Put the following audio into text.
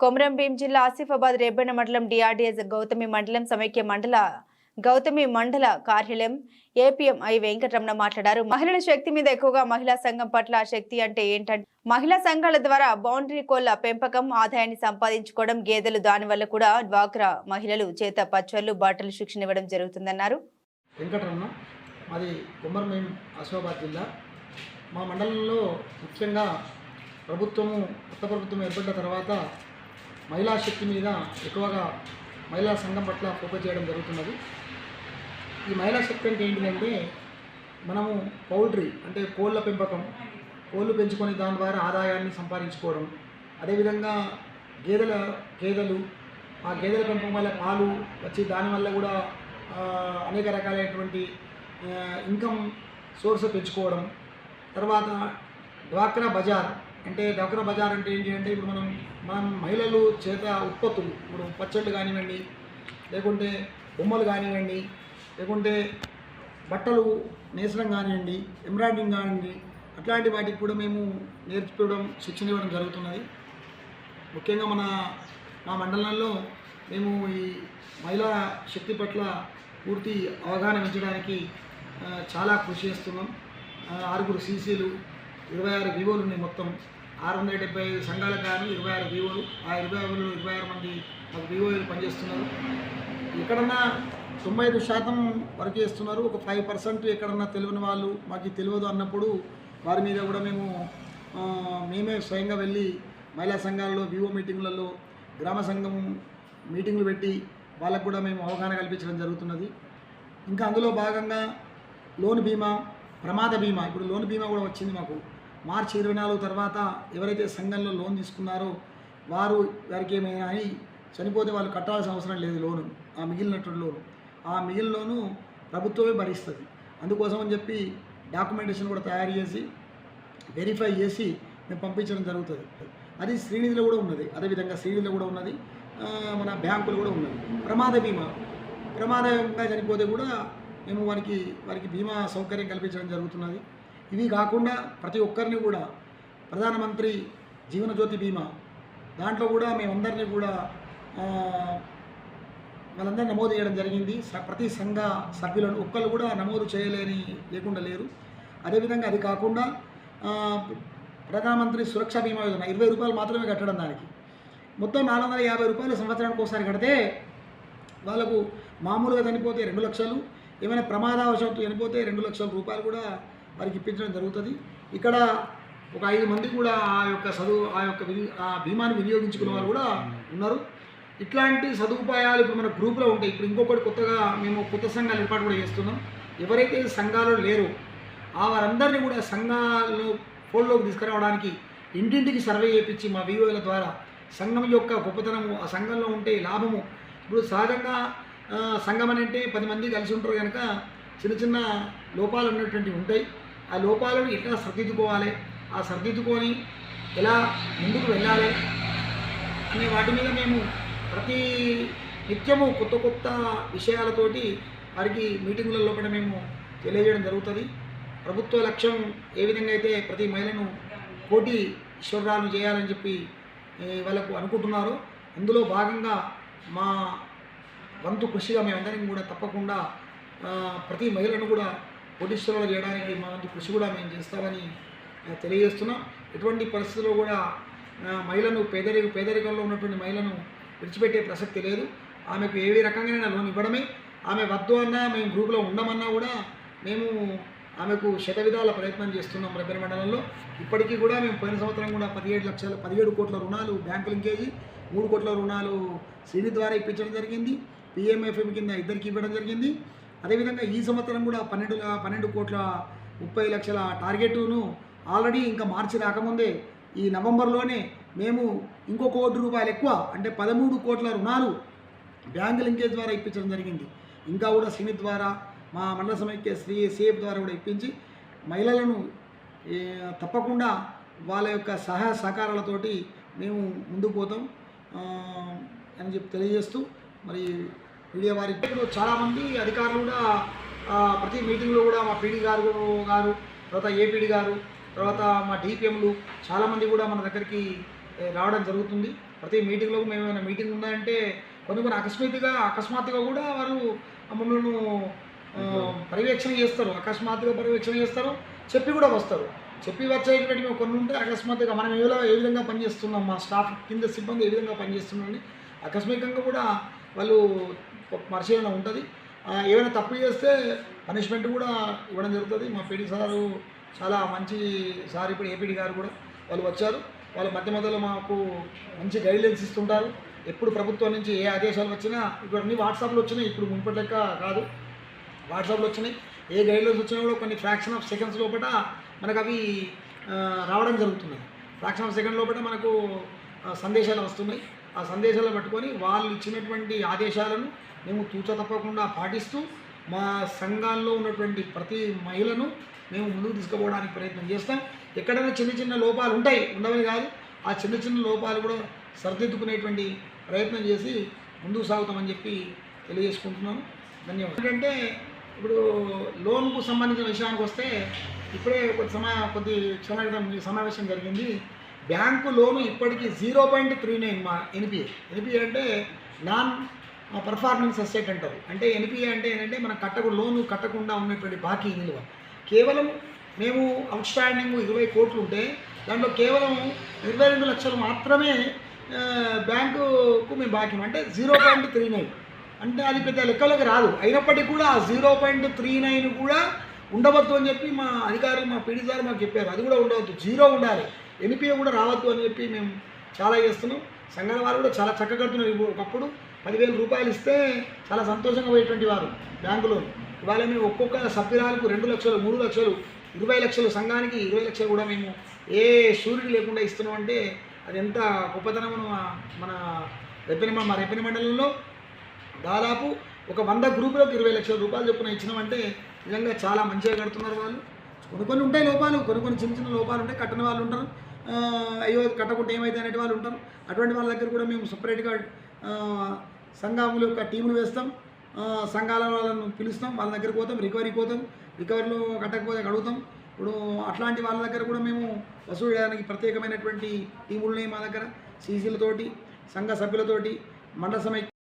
కొమరం భీం జిల్లా ఆసిఫాబాద్ రేబెన మండలం డిఆర్డీఎస్ గౌతమి మండలం సమైక్య మండల గౌతమి మండల కార్యాలయం ఏపీఎంఐ వెంకటరమణ మాట్లాడారు. మహిళల శక్తి మీద ఎక్కువగా మహిళా సంఘం పట్ల శక్తి అంటే ఏంటంటే మహిళా సంఘాల ద్వారా బౌండరీ కోళ్ళ పెంపకం ఆదాయాన్ని సంపాదించుకోవడం గేదెలు దానివల్ల కూడా డ్వాక్రా మహిళలు చేత పచ్చళ్ళు బట్టలు శిక్షణ ఇవ్వడం జరుగుతుందన్నారు. వెంకటరమణ మాది కుమ్మరమేం ఆసిఫాబాద్ జిల్లా. మా మండలంలో ముఖ్యంగా ప్రభుత్వము కొత్త ప్రభుత్వం ఏర్పడిన తర్వాత మహిళా శక్తి మీద ఎక్కువగా మహిళా సంఘం పట్ల ఫోకస్ చేయడం జరుగుతున్నది. ఈ మహిళా శక్తి అంటే ఏంటిదంటే మనము పౌల్ట్రీ అంటే కోళ్ళ పెంపకం కోళ్ళు పెంచుకొని దాని ద్వారా ఆదాయాన్ని సంపాదించుకోవడం అదేవిధంగా గేదెల గేదెలు ఆ గేదెల పెంపకం వల్ల పాలు వచ్చి దానివల్ల కూడా అనేక రకాలైనటువంటి ఇన్కమ్ సోర్స్ పెంచుకోవడం తర్వాత డ్వాక్రా బజార్ అంటే డ్వాక్రా బజార్ అంటే ఏంటి అంటే ఇప్పుడు మనం మనం మహిళలు చేత ఉత్పత్తులు ఇప్పుడు పచ్చళ్ళు కానివ్వండి లేకుంటే బొమ్మలు కానివ్వండి లేకుంటే బట్టలు నేసడం కానివ్వండి ఎంబ్రాయిడరింగ్ కానివ్వండి అట్లాంటి వాటికి కూడా మేము నేర్చుకోవడం శిక్షణ ఇవ్వడం జరుగుతున్నది. ముఖ్యంగా మన మా మండలంలో మేము ఈ మహిళా శక్తి పట్ల పూర్తి అవగాహన పెంచడానికి చాలా కృషి చేస్తున్నాం. ఆరుగురు సీసీలు ఇరవై ఆరు వివోలు ఉన్నాయి మొత్తం. ఆరు వందల డెబ్బై ఐదు సంఘాలకు గాను ఇరవై ఆరు వివోలు. ఆ ఇరవై ఆరులో ఇరవై ఆరు మంది మాకు వివోలు పనిచేస్తున్నారు. ఎక్కడన్నా తొంభై ఐదు శాతం వర్క్ చేస్తున్నారు ఒక ఫైవ్ పర్సెంట్ ఎక్కడన్నా తెలియని వాళ్ళు మాకు తెలియదు అన్నప్పుడు వారి మీద కూడా మేము మేమే స్వయంగా వెళ్ళి మహిళా సంఘాలలో వివో మీటింగులలో గ్రామ సంఘం మీటింగ్లు పెట్టి వాళ్ళకు కూడా మేము అవగాహన కల్పించడం జరుగుతున్నది. ఇంకా అందులో భాగంగా లోన్ బీమా ప్రమాద బీమా. ఇప్పుడు లోన్ బీమా కూడా వచ్చింది మాకు. మార్చి ఇరవై నాలుగు తర్వాత ఎవరైతే సంఘంలో లోన్ తీసుకున్నారో వారు వారికి ఏమైనా అని చనిపోతే వాళ్ళు కట్టాల్సిన అవసరం లేదు లోను ఆ మిగిలినటువంటి లోను. ఆ మిగిలిన లోను ప్రభుత్వమే భరిస్తుంది. అందుకోసం అని చెప్పి డాక్యుమెంటేషన్ కూడా తయారు చేసి వెరిఫై చేసి మేము పంపించడం జరుగుతుంది. అది శ్రీనిధిలో కూడా ఉన్నది. అదేవిధంగా శ్రీనిధిలో కూడా ఉన్నది. మన బ్యాంకులు కూడా ఉన్నది. ప్రమాద బీమా. ప్రమాదంగా చనిపోతే కూడా మేము వారికి వారికి బీమా సౌకర్యం కల్పించడం జరుగుతున్నది. ఇవి కాకుండా ప్రతి ఒక్కరిని కూడా ప్రధానమంత్రి జీవనజ్యోతి బీమా. దాంట్లో కూడా మేమందరినీ కూడా వాళ్ళందరినీ నమోదు చేయడం జరిగింది. స- ప్రతి సంఘ సభ్యులను ఒక్కరు కూడా నమోదు చేయలేని లేకుండా లేరు. అదేవిధంగా అది కాకుండా ప్రధానమంత్రి సురక్ష బీమా యోజన ఇరవై రూపాయలు మాత్రమే కట్టడం దానికి. మొత్తం నాలుగు వందల యాభై రూపాయలు సంవత్సరానికి ఒకసారి కడితే వాళ్ళకు మామూలుగా చనిపోతే రెండు లక్షలు ఏమైనా ప్రమాదవశాత్తు చనిపోతే రెండు లక్షల రూపాయలు కూడా వారికి ఇప్పించడం జరుగుతుంది. ఇక్కడ ఒక ఐదు మంది కూడా ఆ యొక్క చదువు ఆ యొక్క ఆ భీమాన్ని వినియోగించుకున్న వారు కూడా ఉన్నారు. ఇట్లాంటి సదుపాయాలు ఇప్పుడు మన గ్రూప్లో ఉంటాయి. ఇప్పుడు ఇంకొకటి కొత్తగా మేము కొత్త సంఘాలు ఏర్పాటు కూడా చేస్తున్నాం. ఎవరైతే సంఘాలు లేరు ఆ వారందరినీ కూడా సంఘాలను ఫోన్లోకి తీసుకురావడానికి ఇంటింటికి సర్వే చేయించి మా వివోల ద్వారా సంఘం యొక్క గొప్పతనము ఆ సంఘంలో ఉంటే లాభము. ఇప్పుడు సహజంగా సంఘం అని అంటే పది మంది కలిసి ఉంటారు కనుక చిన్న చిన్న లోపాలు ఉన్నటువంటివి ఉంటాయి. ఆ లోపాలను ఎట్లా సర్దిద్దుకోవాలి? ఆ సర్దిద్దుకొని ఎలా ముందుకు వెళ్ళాలి? అనే వాటి మీద మేము ప్రతి నిత్యము కొత్త కొత్త విషయాలతోటి వారికి మీటింగులలో కూడా మేము తెలియజేయడం జరుగుతుంది. ప్రభుత్వ లక్ష్యం ఏ విధంగా అయితే ప్రతి మహిళను కోటి ఈశ్వరాలను చేయాలని చెప్పి వాళ్ళకు అనుకుంటున్నారో అందులో భాగంగా మా వంతు కృషిగా మేమందరం కూడా తప్పకుండా ప్రతి మహిళను కూడా కోటీశ్వరాలు చేయడానికి మా కృషి కూడా మేము చేస్తామని తెలియజేస్తున్నాం. ఎటువంటి పరిస్థితుల్లో కూడా మహిళను పేదరిక పేదరికంలో ఉన్నటువంటి మహిళను విడిచిపెట్టే ప్రసక్తి లేదు. ఆమెకు ఏ రకంగా లోన్ ఇవ్వడమే. ఆమె వద్దు అన్నా మేము గ్రూప్లో ఉండమన్నా కూడా మేము ఆమెకు శత విధాల ప్రయత్నం చేస్తున్నాం రెబ్బెర మండలంలో. ఇప్పటికీ కూడా మేము పోయిన సంవత్సరం కూడా పదిహేడు లక్షల పదిహేడు కోట్ల రుణాలు బ్యాంకు లింకేజీ మూడు కోట్ల రుణాలు శ్రీని ద్వారా ఇప్పించడం జరిగింది. పిఎంఎఫ్ఎం కింద ఇద్దరికి ఇవ్వడం జరిగింది. అదేవిధంగా ఈ సంవత్సరం కూడా పన్నెండు పన్నెండు కోట్ల ముప్పై లక్షల టార్గెట్ను ఆల్రెడీ ఇంకా మార్చి రాకముందే ఈ నవంబర్లోనే మేము ఇంకో కోటి రూపాయలు ఎక్కువ అంటే పదమూడు కోట్ల రుణాలు బ్యాంక్ లింకేజ్ ద్వారా ఇప్పించడం జరిగింది. ఇంకా కూడా శ్రీని ద్వారా మా మండల సమైక్య శ్రీ సేఫ్ ద్వారా కూడా ఇప్పించి మహిళలను తప్పకుండా వాళ్ళ యొక్క సహాయ సహకారాలతోటి మేము ముందుకు పోతాం. అని చెప్పి తెలియజేస్తూ మరి మీడియా వారి చాలామంది అధికారులు కూడా ప్రతి మీటింగ్లో కూడా మా పీడీ గారు గారు తర్వాత ఏపీడీ గారు తర్వాత మా డిపిఎంలు చాలామంది కూడా మన దగ్గరికి రావడం జరుగుతుంది. ప్రతి మీటింగ్లో మేము ఏమైనా మీటింగ్ ఉందంటే కొన్ని కొన్ని అకస్మాత్తుగా అకస్మాత్తుగా కూడా వారు మమ్మల్ని పర్యవేక్షణ చేస్తారు. అకస్మాత్తుగా పర్యవేక్షణ చేస్తారు. చెప్పి కూడా వస్తారు. చెప్పి వచ్చేటువంటి మేము కొన్ని ఉంటే అకస్మాత్తుగా మనం ఏ ఏ విధంగా పనిచేస్తున్నాం మా స్టాఫ్ కింద సిబ్బంది ఏ విధంగా పనిచేస్తున్నామని ఆకస్మికంగా కూడా వాళ్ళు పరిశీలన ఉంటుంది. ఏమైనా తప్పు చేస్తే పనిష్మెంట్ కూడా ఇవ్వడం జరుగుతుంది. మా పీడీ సారు చాలా మంచి సార్ ఇప్పుడు ఏపీడీ గారు కూడా వాళ్ళు వచ్చారు. వాళ్ళు మధ్య మధ్యలో మాకు మంచి గైడ్లైన్స్ ఇస్తుంటారు. ఎప్పుడు ప్రభుత్వం నుంచి ఏ ఆదేశాలు వచ్చినా ఇప్పుడు అన్ని వాట్సాప్లో వచ్చినాయి. ఇప్పుడు మునుపటి లెక్క కాదు. వాట్సాప్లో వచ్చినాయి. ఏ గైడ్లైన్స్ వచ్చినా కూడా కొన్ని ఫ్రాక్షన్ ఆఫ్ సెకండ్స్ లోపల మనకు అవి రావడం జరుగుతున్నాయి. ఫ్రాక్షన్ ఆఫ్ సెకండ్ లోపల మనకు సందేశాలు వస్తున్నాయి. ఆ సందేశాలు పట్టుకొని వాళ్ళు ఇచ్చినటువంటి ఆదేశాలను మేము తూచ తప్పకుండా పాటిస్తూ మా సంఘాల్లో ఉన్నటువంటి ప్రతి మహిళను మేము ముందుకు తీసుకుపోవడానికి ప్రయత్నం చేస్తాం. ఎక్కడైనా చిన్న చిన్న లోపాలు ఉంటాయి ఉండవని కాదు. ఆ చిన్న చిన్న లోపాలు కూడా సరిదిద్దుకునేటువంటి ప్రయత్నం చేసి ముందుకు సాగుతామని చెప్పి తెలియజేసుకుంటున్నాను. ధన్యవాదాలు. ఎందుకంటే ఇప్పుడు లోన్కు సంబంధించిన విషయానికి వస్తే ఇప్పుడే కొద్ది సమా కొద్ది క్షణ క్రితం సమావేశం జరిగింది. బ్యాంకు లోను ఇప్పటికీ జీరో పాయింట్ త్రీ నైన్ మా ఎన్పిఏ. ఎన్పిఏ అంటే నాన్ పర్ఫార్మెన్స్ అసెట్ అంటారు. అంటే ఎన్పిఏ అంటే ఏంటంటే మనం కట్టకు లోను కట్టకుండా ఉన్నటువంటి బాకీ నిల్వ కేవలం మేము అవుట్ స్టాండింగ్ ఇరవై కోట్లు ఉంటే దాంట్లో కేవలం ఇరవై రెండు లక్షలు మాత్రమే బ్యాంకుకు మేము బాకీ అంటే జీరో పాయింట్ త్రీ నైన్. అంటే అది పెద్ద లెక్కలోకి రాదు. అయినప్పటికీ కూడా ఆ జీరో పాయింట్ త్రీ నైన్ కూడా ఉండవద్దు అని చెప్పి మా అధికారులు మా పీడీ సార్ మాకు చెప్పారు. అది కూడా ఉండవద్దు. జీరో ఉండాలి. ఎన్పిఏ కూడా రావద్దు అని చెప్పి మేము చాలా చేస్తున్నాం. సంఘాల వారు కూడా చాలా చక్కగా కడుతున్నారు. ఒకప్పుడు పదివేల రూపాయలు ఇస్తే చాలా సంతోషంగా పోయేటువంటి వారు బ్యాంకులో ఇవాళ మేము ఒక్కొక్క సభ్యురాలకు రెండు లక్షలు మూడు లక్షలు ఇరవై లక్షలు సంఘానికి ఇరవై లక్షలు కూడా మేము ఏ సూర్యుడు లేకుండా ఇస్తున్నాం అంటే అది ఎంత గొప్పతనమును మన రెప్పెన మా రెప్పెన మండలంలో దాదాపు ఒక వంద గ్రూపులకు ఇరవై లక్షల రూపాయలు చొప్పున ఇచ్చినామంటే నిజంగా చాలా మంచిగా కడుతున్నారు వాళ్ళు. కొన్ని కొన్ని ఉంటాయి లోపాలు కొన్ని కొన్ని చిన్న చిన్న లోపాలు ఉంటాయి కట్టిన వాళ్ళు ఉంటారు. అయ్యో కట్టకుండా ఏమైతే అనేటి వాళ్ళు ఉంటారు. అటువంటి వాళ్ళ దగ్గర కూడా మేము సపరేట్గా సంఘముల యొక్క టీములు వేస్తాం. సంఘాల వాళ్ళను పిలుస్తాం. వాళ్ళ దగ్గరికి పోతాం రికవరీకి పోతాం. రికవరీలో కట్టకపోతే అడుగుతాం ఇప్పుడు అట్లాంటి వాళ్ళ దగ్గర కూడా మేము వసూలు చేయడానికి ప్రత్యేకమైనటువంటి టీములు ఉన్నాయి మా దగ్గర. సీసీలతోటి సంఘ సభ్యులతోటి మండల సమైక్య